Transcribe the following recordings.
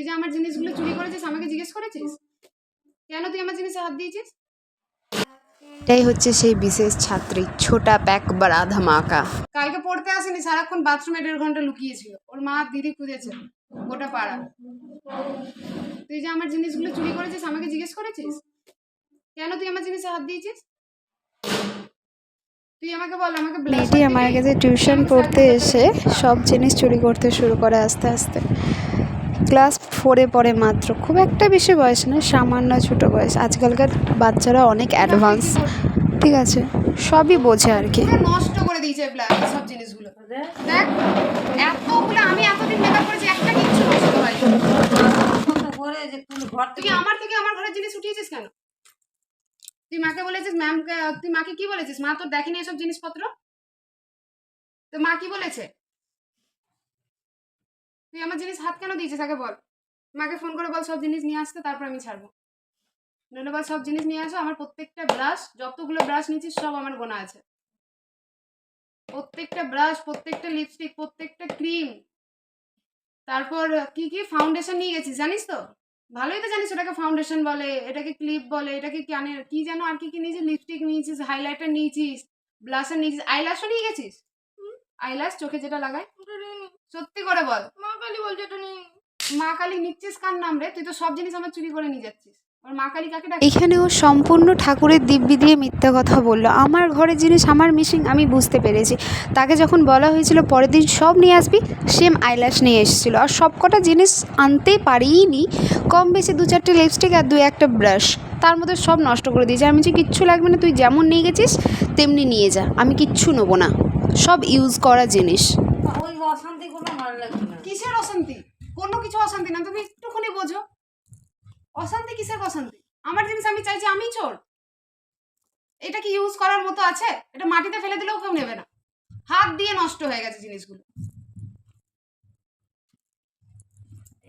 তুই যে আমার জিনিসগুলো চুরি করেছিস আমাকে জিজ্ঞেস করেছিস? কেন তুই আমার জিনিসে হাত দিয়েছিস? এটাই হচ্ছে সেই বিশেষ ছাত্রী ছোটা প্যাক বড়া ধামাকা কালকে পড়তে আসেনি সারাক্ষণ বাথরুমে দেড় ঘণ্টা লুকিয়েছিল। ওর মা দিদি খুঁজেছে গোটা পাড়া। তুই যে আমার জিনিসগুলো চুরি করেছিস আমাকে জিজ্ঞেস করেছিস? কেন তুই আমার জিনিসে হাত দিয়েছিস? তুই আমাকে বল আমাকে bless মেয়েটি আমার কাছে টিউশন পড়তে এসে সব জিনিস চুরি করতে শুরু করে আস্তে আস্তে। ক্লাস ফোরে পড়ে মাত্র। খুব একটা বেশি বয়স না সামান্য ছোট বয়স। আজকালকার বাচ্চারা অনেক অ্যাডভান্স ঠিক আছে, সবই বোঝে আর কি। নষ্ট করে দিয়েছে সব জিনিসগুলো। দেখ, এতগুলো, আমি এতদিন মেকআপ করেছি, একটা কিচ্ছু নষ্ট হয়নি। তুই আমার থেকে আমার ঘরের জিনিস উঠিয়েছিস কেন? তুই মাকে বলেছিস ম্যাম তুই মাকে কি বলেছিস? মা তোর দেখেনি এসব জিনিসপত্র? তো মা কি বলেছে? তুই আমার জিনিস হাত কেন দিয়েছিস? আগে বল। মাকে ফোন করে বল, সব জিনিস নিয়ে আসতে, তারপর আমি ছাড়বো। নইলে বল, সব জিনিস নিয়ে আসো, আমার প্রত্যেকটা ব্রাশ যতগুলো ব্রাশ নিয়েছিস, সব আমার গোনা আছে। প্রত্যেকটা ব্রাশ প্রত্যেকটা লিপস্টিক প্রত্যেকটা ক্রিম তারপর কি কি? ফাউন্ডেশন নিয়ে গেছিস, জানিস তো? ভালোই তো জানিস ওটাকে ফাউন্ডেশন বলে, এটাকে ক্লিপ বলে, এটাকে কানে কি যেন আর কি কি নিয়েছিস? লিপস্টিক নিয়েছিস হাইলাইটার নিয়েছিস ব্লাশার নিয়েছিস আইল্যাশও নিয়ে গেছিস? আইল্যাশ চোখে যেটা লাগায় সত্যি করে বল। মা কালী বলছে এটা নেই মা কালী নিচ্ছিস কার নাম রে? তুই তো সব জিনিস আমার চুরি করে নিয়ে যাচ্ছিস। এখানে সম্পূর্ণ ঠাকুরের দিব্যি দিয়ে মিথ্যা কথা বলল। আমার ঘরের জিনিস আমার মিশিং আমি বুঝতে পেরেছি। তাকে যখন বলা হয়েছিল পরের দিন সব নিয়ে আসবি সেম আইল্যাশ নিয়ে এসেছিল। আর সব কটা জিনিস আনতে পারিনি। কম বেশি দু চারটে লিপস্টিক আর দু একটা ব্রাশ তার মধ্যে সব নষ্ট করে দিয়েছে। আমি যে কিচ্ছু লাগবে না, তুই যেমন নিয়ে গেছিস, তেমনি নিয়ে যা। আমি কিচ্ছু নেব না। সব ইউজ করা জিনিস। ওই অশান্তি করলে ভালো লাগে না। কিসের অশান্তি? কোনো কিছু অশান্তি না। তুমি একটুখানি বোঝো। অশান্তি কিসের অশান্তি? আমার জিনিস আমি চাইছি আমি চোর। এটা কি ইউজ করার মতো আছে? এটা মাটিতে ফেলে দিলেও কেউ নেবে না। হাত দিয়ে নষ্ট হয়ে গেছে জিনিসগুলো।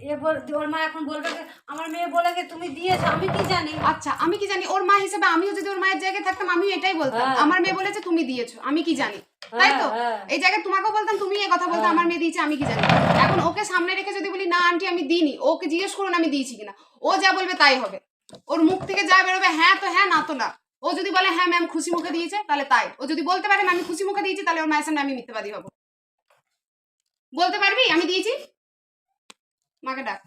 এরপর ওর মা এখন বলবে আমার মেয়ে বলে যে তুমি দিয়েছ আমি কি জানি? আচ্ছা আমি কি জানি? ওর মা হিসেবে আমিও যদি ওর মায়ের জায়গায় থাকতাম আমিও এটাই বলতাম। আমার মেয়ে বলেছে তুমি দিয়েছ আমি কি জানি? তাই তো। এই জায়গায় তোমাকেও বলতাম তুমি এই কথা বলতে। আমার মেয়ে দিয়েছে আমি কি জানি? এখন ওকে সামনে রেখে যদি বলি না আন্টি আমি দিইনি ওকে জিজ্ঞেস করুন আমি দিয়েছি কিনা? ও যা বলবে তাই হবে। ওর মুখ থেকে যা বেরোবে হ্যাঁ তো হ্যাঁ না তো না। ও যদি বলে হ্যাঁ ম্যাম খুশি মুখে দিয়েছে তাহলে তাই। ও যদি বলতে পারে আমি খুশি মুখে দিয়েছি তাহলে ওর মায়ের সামনে আমি মিথ্যাবাদী হব। বলতে পারবি? আমি দিয়েছি? মাকে ডাক।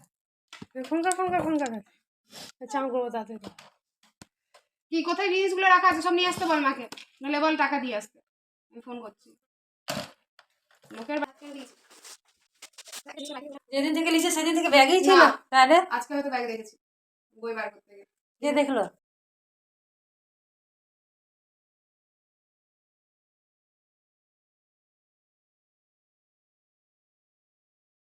ফোন কর ফোন কর ফোন কর। আচ্ছা আমি করব তাড়াতাড়ি। কি কোথায় জিনিসগুলো রাখা আছে সব নিয়ে আসতে বল মাকে। নাহলে বল টাকা দিয়ে আসতে। আমি ফোন করছি। লোকের বাচ্চা দিয়েছি। যেদিন থেকে লিখছে সেদিন থেকে ব্যাগেই ছিল। তাহলে? আজকে হয়তো ব্যাগ দেখেছি। বই বার করতে গিয়ে। যে দেখল?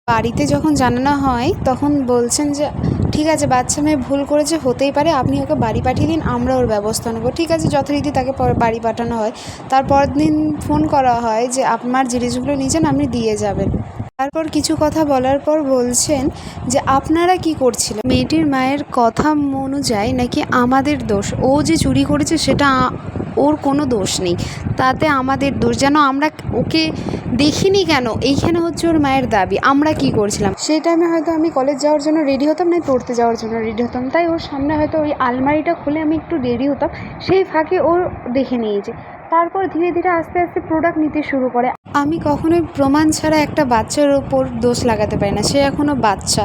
বাড়িতে যখন জানানো হয়, তখন বলছেন যে, ঠিক আছে, বাচ্চা মেয়ে ভুল করেছে, হতেই পারে, আপনি ওকে বাড়ি পাঠিয়ে দিন, আমরা ওর ব্যবস্থা নেব। ঠিক আছে, যথারীতি তাকে বাড়ি পাঠানো হয়। তারপরের দিন ফোন করা হয় যে, আপনার জিনিসগুলো নিয়েছেন আপনি দিয়ে যাবেন। তারপর কিছু কথা বলার পর বলছেন যে, আপনারা কি করছিলেন? মেয়েটির মায়ের কথা অনুযায়ী নাকি আমাদের দোষ? ও যে চুরি করেছে, সেটা ওর কোনো দোষ নেই। তাতে আমাদের দোষ। যেন আমরা ওকে দেখিনি কেন? এইখানে হচ্ছে ওর মায়ের দাবি। আমরা কি করছিলাম? সেই টাইমে হয়তো আমি কলেজ যাওয়ার জন্য রেডি হতাম না পড়তে যাওয়ার জন্য রেডি হতাম। তাই ওর সামনে হয়তো ওই আলমারিটা খুলে আমি একটু রেডি হতাম। সেই ফাঁকে ও দেখে নিয়েছে। তারপর ধীরে ধীরে আস্তে আস্তে প্রোডাক্ট নিতে শুরু করে। আমি কখনোই প্রমাণ ছাড়া একটা বাচ্চার ওপর দোষ লাগাতে পারি না। সে এখনও বাচ্চা।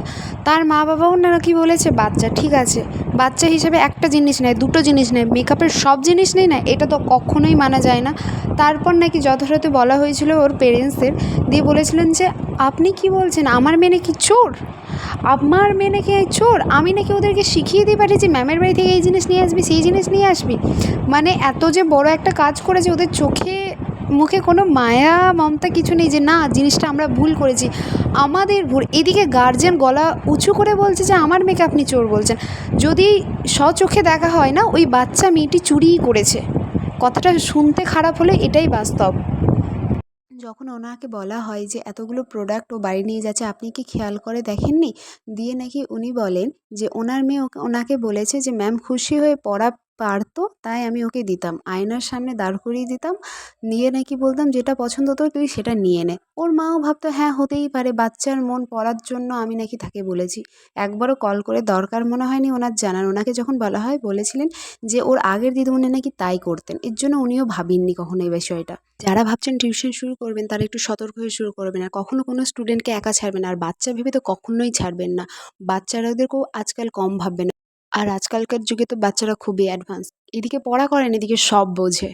তার মা বাবাও নাকি বলেছে বাচ্চা ঠিক আছে। বাচ্চা হিসেবে একটা জিনিস নেয় দুটো জিনিস নেয় মেকআপের সব জিনিস নেই না? এটা তো কখনোই মানা যায় না। তারপর নাকি যথাযথ বলা হয়েছিল ওর পেরেন্টসদের দিয়ে বলেছিলেন যে, আপনি কি বলছেন? আমার মেয়ে নাকি চোর? আমার মেয়ে নাকি চোর? আমি নাকি ওদেরকে শিখিয়ে দিয়ে পাঠিয়েছি, ম্যামের বাড়ি থেকে এই জিনিস নিয়ে আসবি, সেই জিনিস নিয়ে আসবি। মানে এত যে বড় একটা কাজ করেছে ওদের চোখে, মুখে কোনো মায়া, মমতা কিছু নেই যে, না, জিনিসটা আমরা ভুল করেছি। আমাদের ভুল। এদিকে গার্জেন গলা উঁচু করে বলছে যে, আমার মেয়েকে আপনি চোর বলছেন। যদি স্বচোখে দেখা হয় না, ওই বাচ্চা মেয়েটি চুরিই করেছে। কথাটা শুনতে খারাপ হলে এটাই বাস্তব। যখন ওনাকে বলা হয় যে এতগুলো প্রোডাক্ট ও বাড়ি নিয়ে যাচ্ছে, আপনি কি খেয়াল করে দেখেননি? দিয়ে নাকি উনি বলেন যে ওনার মেয়ে ওনাকে বলেছে যে ম্যাম খুশি হয়ে পড়া পারতো, তাই আমি ওকে দিতাম। আয়নার সামনে দাঁড় করিয়ে দিতাম। নিয়ে নাকি বলতাম, যেটা পছন্দ তোর, তুই সেটা নিয়ে নে। ওর মাও ভাবতো হ্যাঁ হতেই পারে। বাচ্চার মন পড়ার জন্য আমি নাকি তাকে বলেছি। একবারও কল করে দরকার মনে হয়নি ওনার জানার। ওনাকে যখন বলা হয়, বলেছিলেন যে, ওর আগের দিদিমণি নাকি তাই করতেন। এর জন্য উনিও ভাবেননি কখনো এই বিষয়টা। যারা ভাবছেন টিউশন শুরু করবেন, তারা একটু সতর্ক হয়ে শুরু করবেন। আর কখনো কোনো স্টুডেন্টকে একা ছাড়বেন আর বাচ্চা ভেবে তো কখনোই ছাড়বেন না। বাচ্চারাদেরকেও আজকাল কম ভাববেন। আর আজকালকার যুগে তো বাচ্চারা খুবই অ্যাডভান্স এদিকে পড়া করেন এদিকে সব বোঝে।